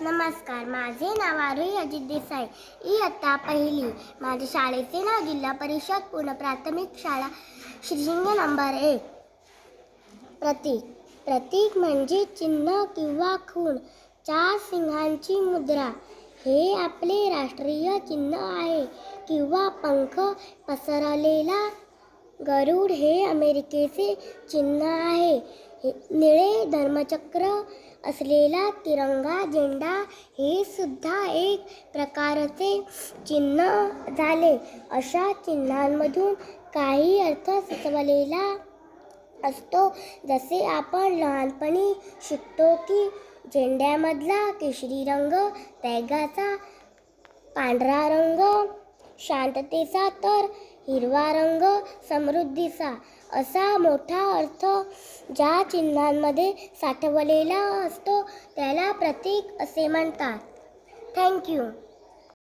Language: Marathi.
नमस्कार माझे नाव आरोही अजित देसाई. इयत्ता पहिली. माझ्या शाळेचे नाव जिल्हा परिषद पूर्ण प्राथमिक शाळा श्रीशिंग नंबर एक प्रतीक. प्रतीक म्हणजे चिन्ह किंवा खूण. चार सिंहांची मुद्रा. हे आपले राष्ट्रीय चिन्ह आहे. किंवा पंख पसरलेला गरुड हे अमेरिकेचे चिन्ह आहे. हे निळे धर्मचक्र असलेला तिरंगा झेंडा हे सुद्धा एक प्रकारचे चिन्ह झाले. अशा चिन्हांमधून काही अर्थ सुचवलेला असतो. जसे आपण लहानपणी शिकतो की झेंड्यामधला केशरी रंग तैगाचा पांढरा रंग शांततेचा तर हिरवा रंग समृद्धीचा. असा मोठा अर्थ ज्या चिन्हांमध्ये साठवलेला असतो त्याला प्रतीक असे म्हणतात. थँक्यू